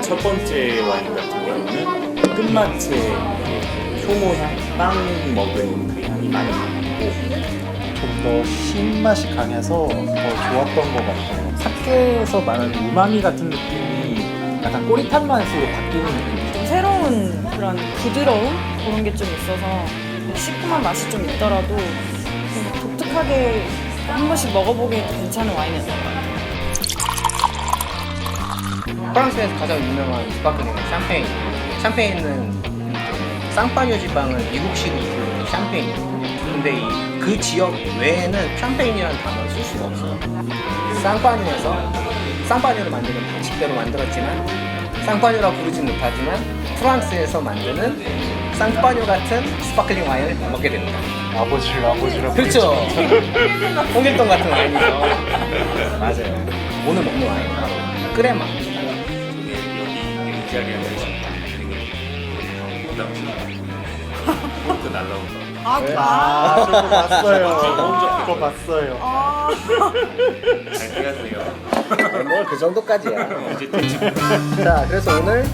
첫 번째 와인 같은 경우는 끝마치에 효모향, 빵 먹은 그 향이 많이 나고 좀 더 신맛이 강해서 더 좋았던 것 같아요. 사케에서 말하는 우마미 같은 느낌이 약간 꼬릿한 맛으로 바뀌는 느낌. 좀 새로운 그런 부드러움 그런 게 좀 있어서 시큼한 맛이 좀 있더라도 좀 독특하게 한 번씩 먹어보기에도 괜찮은 와인이었던 것 같아요. 프랑스에서 가장 유명한 스파클링은 샴페인. 샴페인은 쌍파뉴 지방을 미국식으로 부르는 샴페인이거든요. 근데 이 그 지역 외에는 샴페인이라는 단어를 쓸 수가 없어요. 쌍파뉴에서 쌍파뉴를 만드는 방식대로 만들었지만 쌍파뉴라 부르진 못하지만 프랑스에서 만드는 쌍파뉴 같은 스파클링 와인을 먹게 됩니다. 아버지를 아버지라고. 그렇죠. 홍길동 같은 와인이죠. 맞아요. 오늘 먹는 와인은 바로 끄레마. 여기 이 자리에 계신다. 그다음 또 날라온다. 아, 아, 그거 봤어요. 그거 봤어요. 잘 해가세요. 뭘 그 정도까지야. 이제 대충 자, 그래서 오늘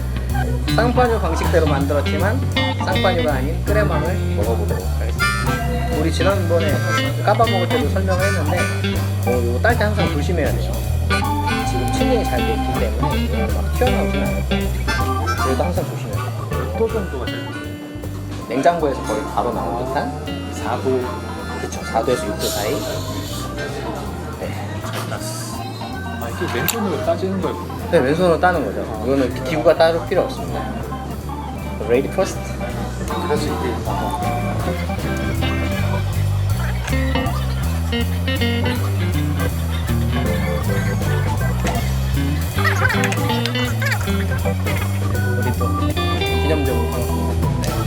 쌍파뉴 방식대로 만들었지만 쌍파뉴가 아닌 끄레망을 먹어보도록 하겠습니다. 우리 지난번에 까바 먹을 때도 설명을 했는데 어, 이거 딸 때 항상 조심해야 돼요. 지금 칠링이 잘돼 있기 때문에 이거 막 튀어나오진 않을 거예요. 그래도 항상 조심해야 돼요. 또 정도가 돼요. 냉장고에서 거의 바로 나온 듯한 4도 그쵸 4도에서 6도 사이 네. 아 이게 맨손으로 따지는 거예요. 네, 왼손으로 따는 거죠. 이거는 기구가 따로 필요 없습니다. 레이디 퍼스트. 그래서 이게 막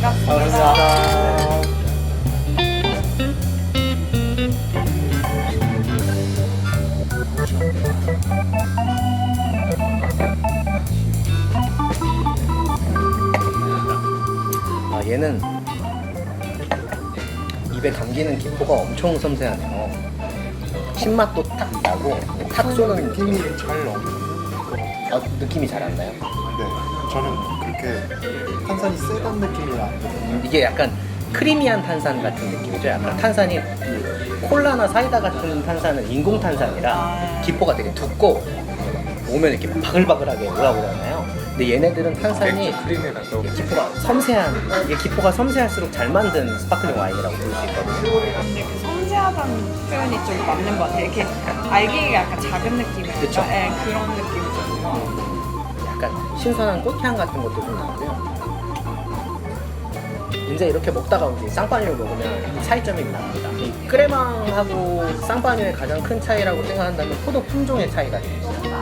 네. 반갑습니다. 아, 얘는 입에 감기는 기포가 엄청 섬세하네요. 신맛도 탁 나고 탁 쏘는 느낌이 잘 나요. 어, 느낌이 잘 안 나요. 네, 저는 그렇게 탄산이 세단 느낌이. 음, 이게 약간 크리미한 탄산 같은 느낌이죠. 약간 탄산이 그 콜라나 사이다 같은 탄산은 인공 탄산이라 기포가 되게 두고 오면 이렇게 바글바글하게 올라오잖아요. 근데 얘네들은 탄산이 크림에 가까워. 기포가 섬세한 이게 기포가 섬세할수록 잘 만든 스파클링 와인이라고 부를 수 있거든요. 근데 그 섬세하다는 표현이 좀 맞는 것 같아요. 이렇게 알갱이가 약간 작은 느낌이랄까? 그쵸. 네, 그런 느낌이죠. 약간 신선한 꽃향 같은 것도 좀 나고요. 이제 이렇게 먹다가 이제 쌍파뉴를 먹으면 차이점이 나옵니다. 이 끄레망하고 쌍파뉴의 가장 큰 차이라고 생각한다면 포도 품종의 차이가 좀 있어요.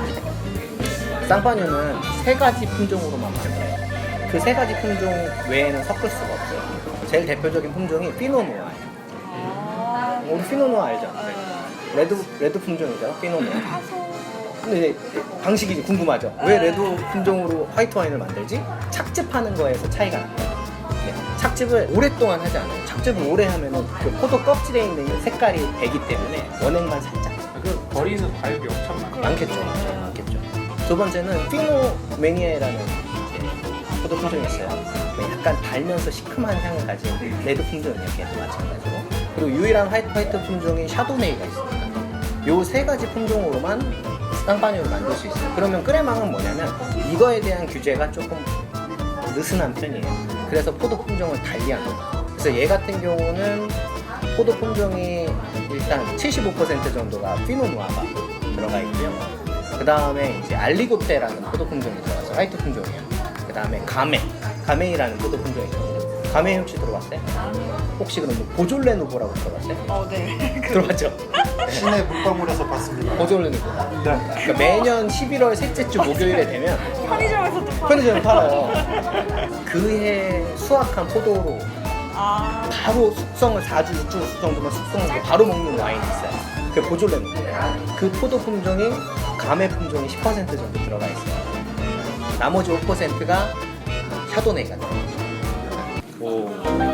쌍파뉴는 세 가지 품종으로만 만들어요. 그 세 가지 품종 외에는 섞을 수가 없어요. 제일 대표적인 품종이 피노누아예요. 아, 우리 피노누아 알죠? 네. 레드 레드 품종이죠, 피노누아. 근데 이제 방식이 궁금하죠. 왜 레드 품종으로 화이트 와인을 만들지? 착즙하는 거에서 차이가 납니다. 네, 착즙을 오랫동안 하지 않아요. 착즙을 오래 하면은 그 포도 껍질에 있는 색깔이 배기 때문에 원액만 살짝 그 버리는 과일이 엄청 많아요. 많겠죠. 네, 많겠죠. 두 번째는 피노메니에라는 이제 포도 품종이 있어요. 네, 약간 달면서 시큼한 향을 가진 레드 품종이에요. 마찬가지로. 그리고 유일한 화이트, 화이트 품종인 샤도네이가 있습니다. 요 세 가지 품종으로만 쌍파뉴를 만들 수 있어요. 그러면 끄레망은 뭐냐면 이거에 대한 규제가 조금 느슨한 편이에요. 그래서 포도 품종을 달리하는 거예요. 그래서 얘 같은 경우는 포도 품종이 일단 75% 정도가 피노누아가 들어가 있고요. 그 다음에 이제 알리고테라는 포도 품종이 들어가서 화이트 품종이에요. 그 다음에 가메, 가메이라는 포도 품종이 있거든요. 가메 혹시 들어봤어요? 혹시 그럼 뭐 보졸레 누보라고 들어봤어요? 어, 네. 들어봤죠? 시내 물방울에서 봤습니다. 보졸레 누보. 네. 그러니까 매년 11월 셋째 주 목요일에 되면 편의점에서도 팔 편의점에 팔아요. 그해 수확한 포도로 아, 바로 숙성을 4주, 6주 정도만 숙성해서 바로 먹는 와인이 있어요. 그게 보졸레 누보예요. 그 포도 품종이 가메 품종이 10% 정도 들어가 있어요. 나머지 5%가 샤도네이가 들어가요. 오.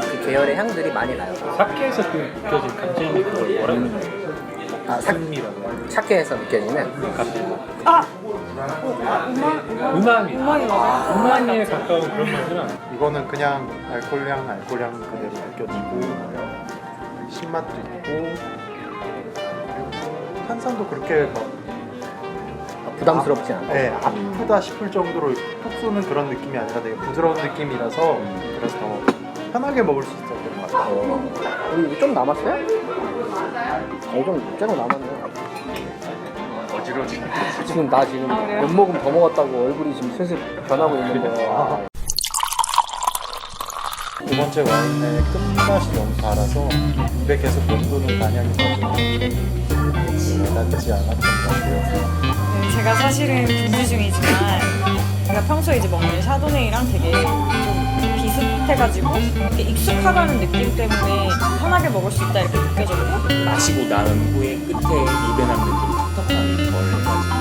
그 계열의 향들이 많이 나요. 사케에서 느껴진 감정이 뭐라고 해야 되나? 아, 사, 샤케에서 느껴지는 아! 우마미 우마미 맞아요? 우마미에 가까운 그런 맛은 아니에요 이거는 그냥 알코올향, 알코올향 그대로 느껴지고 신맛도 있고 그리고 탄산도 그렇게 막 부담스럽지 않아요. 네, 아프다 싶을 정도로 톡 쏘는 그런 느낌이 아니라 되게 부드러운 느낌이라서 그래서 더 편하게 먹을 수 있었던 것 같아요. 어, 우리 좀 남았어요? 어, 좀 째로 남았네요. 어지러지. 지금 나 지금 아, 그래요? 몇 모금 더 먹었다고 얼굴이 지금 슬슬 변하고 있는 거예요. 두 번째 와인의 끝맛이 너무 달아서 입에 계속 맴도는 단향이 나서 와닿지 않았던 것 같아요. 네, 제가 사실은 분주 중이지만 제가 평소에 이제 먹는 샤도네이랑 되게 좀 비슷해가지고 이렇게 익숙하다는 느낌 때문에 편하게 먹을 수 있다 이렇게 느껴졌고 마시고 난 후에 끝에 입에 남는 좀 텁텁함이 덜 해가지고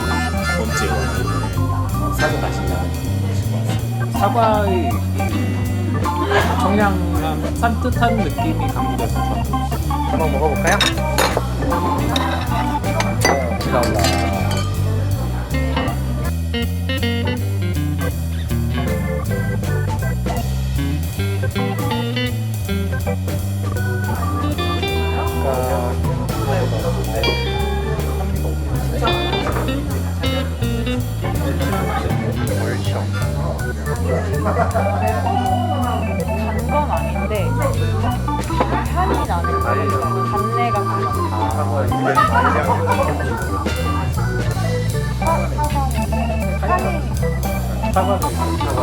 두 번째 와인을 사서 마신다는 것인 것 같습니다. 사과의 청량함, 산뜻한 느낌이 강조돼서 좋았어요. 한번 먹어볼까요? 비가 올라. 단건 아닌데 향이 나는 거예요. 단내가 사과도 있고 사과.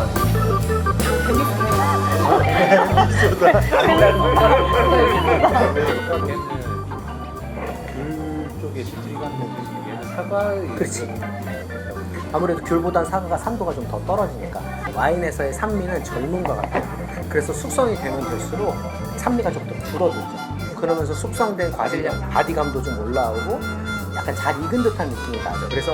귤 쪽에 질감 느낌이 얘는 사과의 그렇지. 아무래도 귤보단 사과가 산도가 좀 더 떨어지니까 와인에서의 산미는 젊은 것 같아요. 그래서 숙성이 되면 될수록 산미가 좀 더 줄어들죠. 그러면서 숙성된 과실량, 바디감도 좀 올라오고 약간 잘 익은 듯한 느낌이 나죠. 그래서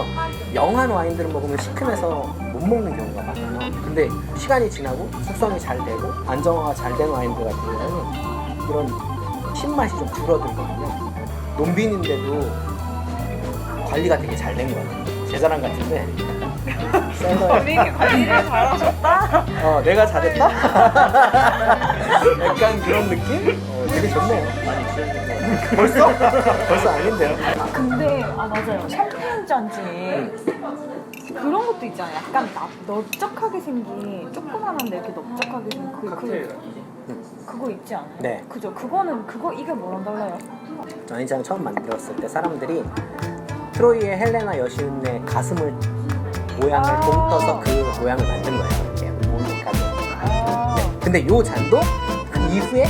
영한 와인들을 먹으면 시큼해서 못 먹는 경우가 많아요. 근데 시간이 지나고 숙성이 잘 되고 안정화가 잘 된 와인들 같은 경우는 이런 신맛이 좀 줄어들거든요. 논빈인데도 관리가 되게 잘된 거예요. 제 자랑 같은데. 셀러에 본인이 관리를 잘하셨다? 어, 내가 잘했다? 약간 그런 느낌? 어, 되게 좋네요. 벌써? 벌써 아닌데요? 근데 아 맞아요 샴페인 잔치에 그런 것도 있잖아요 약간 납, 넓적하게 생긴 조그만한데 이렇게 넓적하게 생긴 그, 그 그거 있지 않아요? 네. 그죠 그거는 그거 이게 뭐랑 달라요? 와인잔 처음 만들었을 때 사람들이 트로이의 헬레나 여신의 가슴을 모양을 아. 동떠서 그 모양을 만든 거예요. 이렇게 모니까지. 아 근데 요 잔도 그 이후에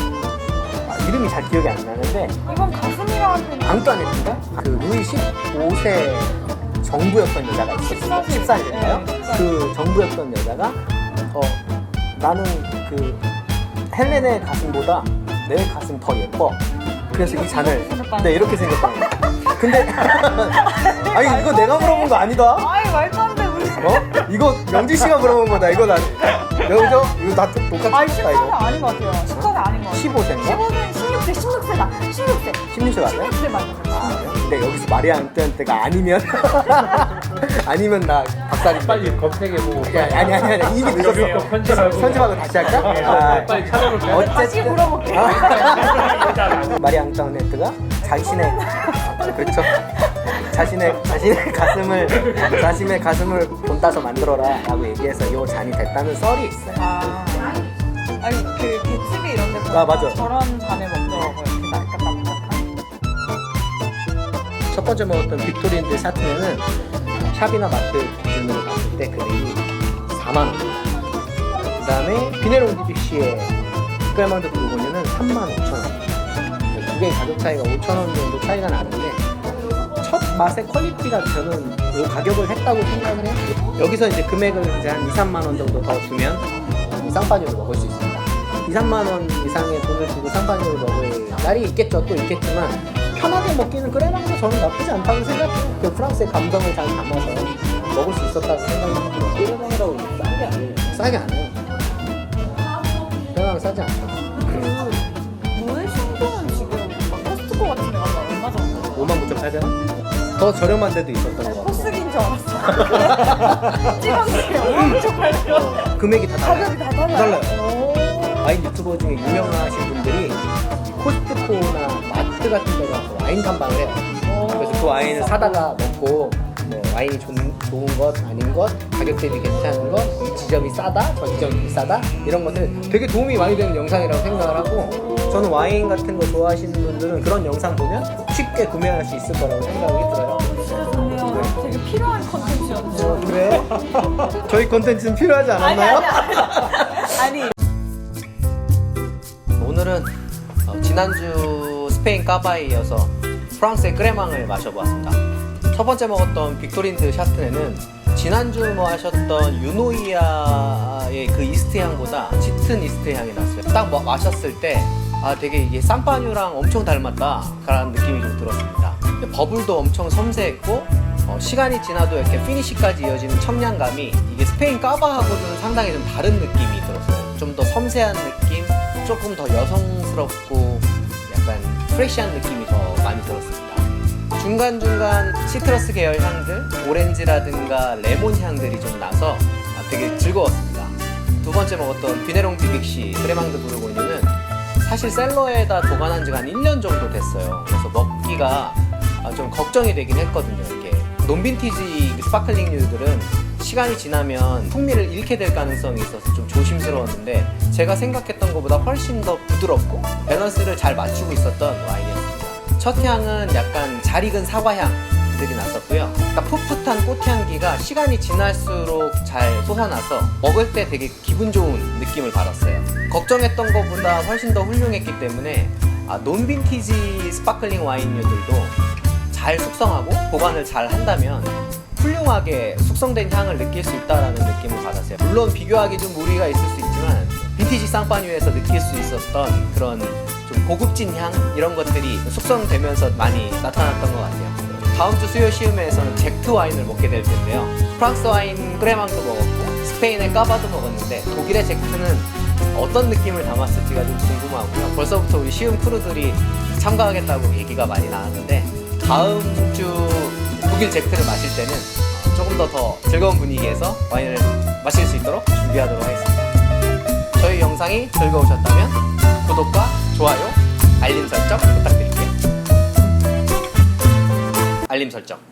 아, 이름이 잘 기억이 안 나는데 이건 가슴이랑 앙뚜아네트인가? 그 루이 15세 정부였던 여자가 있었어요. 14세인가요? 네, 그 정부였던 여자가 어 나는 그 헬렌의 가슴보다 내 가슴 더 예뻐. 그래서 이 잔을 이렇게 생겼다는 네 이렇게 거예요. 근데 아니 이거 내가 물어본 거 아니다. 아이 말도 안돼 우리 어? 이거 명지 씨가 물어본 거다. 이거 나 여기서 이거 나 똑같이 아니 했다 14세 이거. 아닌 것 같아요 14세 아닌 것 같아요 15세인가? 15세는 16세 16세다 16세 16세 맞아요? 16세 맞아요 근데 여기서 마리아 안뚜안테가 아니면 아니면 나 박살이 빨리 검색해보고 야, 아니 아니 아니 이미 늦었어. 이거 편집하고. 편집하고 다시 할까? 아, 빨리 찾아볼까요? 다시 어쨌든 물어볼게 마리아 앙뚜아네트가 자신의 아, 그렇죠. 자신의 자신의 가슴을 자신의 가슴을 돈 따서 만들어라라고 얘기해서 이 잔이 됐다는 썰이 있어요. 아 아니 그 개츠비 이런 데 보면 아, 맞아. 저런 잔을 먹더라고요 이렇게 약간 납작한 첫 번째 먹었던 빅토리인드 샤트네는 샵이나 마트 기준으로 봤을 때 금액이 4만 원. 그 다음에 비네롱 디 빅시의 클레먼드 부르고뉴는 3만 5천 원. 두 개의 가격 차이가 5천 원 정도 차이가 나는데 첫 맛의 퀄리티가 저는 이 가격을 했다고 생각을 해요. 여기서 이제 금액을 이제 한 2, 3만 원 정도 더 주면 이 쌍파니로 먹을 수 있습니다. 이 2, 3만 원 이상의 돈을 주고 샴파뉴를 먹을 날이 있겠죠. 또 있겠지만 편하게 먹기는 그래랑도 저는 나쁘지 않다고 생각해요. 그 프랑스의 감성을 잘 담아서 먹을 수 있었다고 생각이 들어요. 꼬레방이라고 싼게 아니에요. 싸게 안 해요. 그냥 싸지 않죠. 너네 신도는 지금 막 코스트코 같은 데 가면 얼마 정도? 5만 9,800원? 더 저렴한 데도 있었던 것 같아요. 코스기인 줄 알았어. 찍었는데 5만 9,800원. 금액이 다 달라요. 가격이 다 달라요. 오. 와인 유튜버 중에 유명하신 분들이 코스트코나 마트 같은 데 가서 와인 탐방을 해요. 그래서 그 와인을 사다가 먹고 뭐 와인이 좋은, 좋은 것 아닌 것 가격 대비 괜찮은 것 이 지점이 싸다 저 지점이 비싸다 이런 것들 되게 도움이 많이 되는 영상이라고 생각을 하고 저는 와인 같은 거 좋아하시는 분들은 그런 영상 보면 쉽게 구매할 수 있을 거라고 생각이 들어요 진짜 좋네요. 되게 필요한 컨텐츠였는데. 어, 그래요? 저희 콘텐츠는 필요하지 아니 않았나요? 아니 아니. 오늘은 어, 지난주 스페인 까바에 이어서 프랑스의 크레망을 마셔보았습니다. 첫 번째 먹었던 빅토린드 샤트네는 지난주 뭐 하셨던 유노이아의 그 이스트 향보다 짙은 이스트 향이 났어요. 딱 뭐- 마셨을 때 아 되게 이게 쌍파뉴랑 엄청 닮았다 라는 느낌이 좀 들었습니다. 버블도 엄청 섬세했고 어, 시간이 지나도 이렇게 피니시까지 이어지는 청량감이 이게 스페인 까바하고는 상당히 좀 다른 느낌이 들었어요. 좀 더 섬세한 느낌, 조금 더 여성스럽고 약간 프레시한 느낌이 더 많이 들었습니다. 중간중간 시트러스 계열 향들, 오렌지라든가 레몬 향들이 좀 나서 아, 되게 즐거웠습니다. 두 번째 먹었던 비네롱 비빅시 크레망드 부르고뉴는 사실 셀러에다 보관한 지가 한 1년 정도 됐어요. 그래서 먹기가 아, 좀 걱정이 되긴 했거든요. 이게 논빈티지 스파클링류들은 시간이 지나면 풍미를 잃게 될 가능성이 있어서 좀 조심스러웠는데 제가 생각했던 것보다 훨씬 더 부드럽고 밸런스를 잘 맞추고 있었던 와인이었습니다. 첫 향은 약간 잘 익은 사과향들이 났었고요. 그러니까 풋풋한 꽃향기가 시간이 지날수록 잘 솟아나서 먹을 때 되게 기분 좋은 느낌을 받았어요. 걱정했던 것보다 훨씬 더 훌륭했기 때문에 아, 논빈티지 스파클링 와인류들도 잘 숙성하고 보관을 잘 한다면 훌륭하게 숙성된 향을 느낄 수 있다라는 느낌을 받았어요. 물론 비교하기 좀 무리가 있을 수 있지만 빈티지 쌍파뉴에서 느낄 수 있었던 그런 좀 고급진 향 이런 것들이 숙성되면서 많이 나타났던 것 같아요. 다음 주 수요 시음회에서는 젝트 와인을 먹게 될 텐데요. 프랑스 와인 크레망도 먹었고 스페인의 까바도 먹었는데 독일의 젝트는 어떤 느낌을 담았을지가 좀 궁금하고요. 벌써부터 우리 시음 크루들이 참가하겠다고 얘기가 많이 나왔는데 다음 주 독일 젝트를 마실 때는 조금 더 더 즐거운 분위기에서 와인을 마실 수 있도록 준비하도록 하겠습니다. 저희 영상이 즐거우셨다면 구독과 좋아요, 알림 설정 부탁드릴게요. 알림 설정.